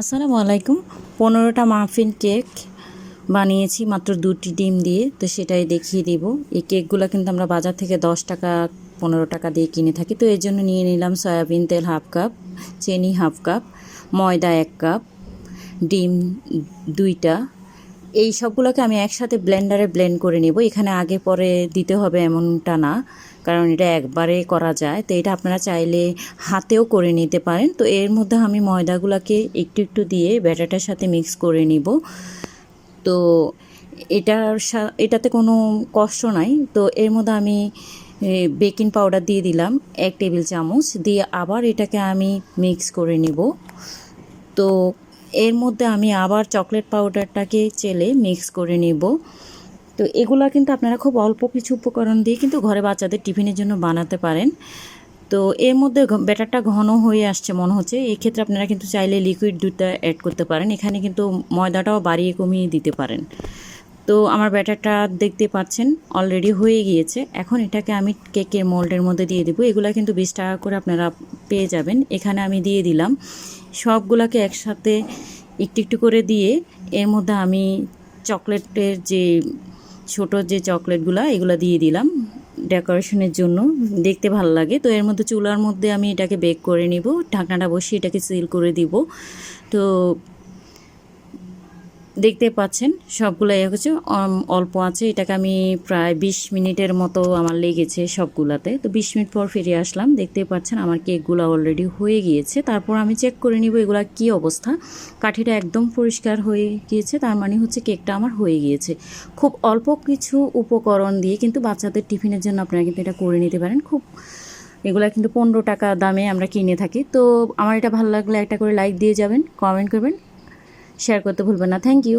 আসসালামু আলাইকুম। পনেরোটা মাফিন কেক বানিয়েছি, মাত্র দুটি ডিম দিয়ে। তো সেটাই দেখিয়ে দিব। এই কেকগুলো কিন্তু আমরা বাজার থেকে দশ টাকা, পনেরো টাকা দিয়ে কিনে থাকি। তো এর জন্য নিয়ে নিলাম সয়াবিন তেল হাফ কাপ, চিনি হাফ কাপ, ময়দা এক কাপ, ডিম দুইটা এই সবগুলোকে আমি একসাথে ব্লেন্ডারে ব্লেন্ড করে নেব। এখানে আগে পরে দিতে হবে এমনটা না, কারণ এটা একবারে করা যায়। তো এটা আপনারা চাইলে হাতেও করে নিতে পারেন। তো এর মধ্যে আমি ময়দাগুলোকে একটু একটু দিয়ে ব্যাটারটার সাথে মিক্স করে নিব। তো এটার এটাতে কোনো কষ্ট নাই। তো এর মধ্যে আমি বেকিং পাউডার দিয়ে দিলাম এক টেবিল চামচ। দিয়ে আবার এটাকে আমি মিক্স করে নিব। তো এর মধ্যে আমি আবার চকলেট পাউডারটাকে চেলে মিক্স করে নেব। তো এগুলো কিন্তু আপনারা খুব অল্প কিছু উপকরণ দিয়ে কিন্তু ঘরে বাচ্চাদের টিফিনের জন্য বানাতে পারেন। তো এর মধ্যে ব্যাটারটা ঘন হয়ে আসছে মনে হচ্ছে। এই ক্ষেত্রে আপনারা কিন্তু চাইলে লিকুইড দুধটা অ্যাড করতে পারেন। এখানে কিন্তু ময়দাটাও বাড়িয়ে কমিয়ে দিতে পারেন। তো আমার ব্যাটারটা দেখতে পাচ্ছেন অলরেডি হয়ে গিয়েছে। এখন এটাকে আমি কেকের মোল্ডের মধ্যে দিয়ে দেবো। এগুলা কিন্তু বিশ টাকা করে আপনারা পেয়ে যাবেন। এখানে আমি দিয়ে দিলাম। সবগুলাকে একসাথে একটু একটু করে দিয়ে এর মধ্যে আমি চকলেটের যে ছোট যে চকলেটগুলো, এগুলো দিয়ে দিলাম ডেকোরেশনের জন্য। দেখতে ভালো লাগে। তো এর মধ্যে চুলার মধ্যে আমি এটাকে বেক করে নিব। ঢাকনাটা বসিয়ে এটাকে সিল করে দিব। তো দেখতে পাচ্ছেন সবগুলো হচ্ছে অল্প আছে। এটাকে আমি প্রায় বিশ মিনিটের মতো আমার লেগেছে সবগুলাতে। তো বিশ মিনিট পর ফিরে আসলাম, দেখতে পাচ্ছেন আমার কেকগুলো অলরেডি হয়ে গিয়েছে। তারপর আমি চেক করে নিব এগুলা কি অবস্থা। কাঠিটা একদম পরিষ্কার হয়ে গিয়েছে, তার মানে হচ্ছে কেকটা আমার হয়ে গিয়েছে। খুব অল্প কিছু উপকরণ দিয়ে কিন্তু বাচ্চাদের টিফিনের জন্য আপনারা কিন্তু এটা করে নিতে পারেন। খুব, এগুলা কিন্তু পনেরো টাকা দামে আমরা কিনে থাকি। তো আমার এটা ভালো লাগলে একটা করে লাইক দিয়ে যাবেন কমেন্ট করবেন। শেয়ার করতে ভুলবেন না। Thank you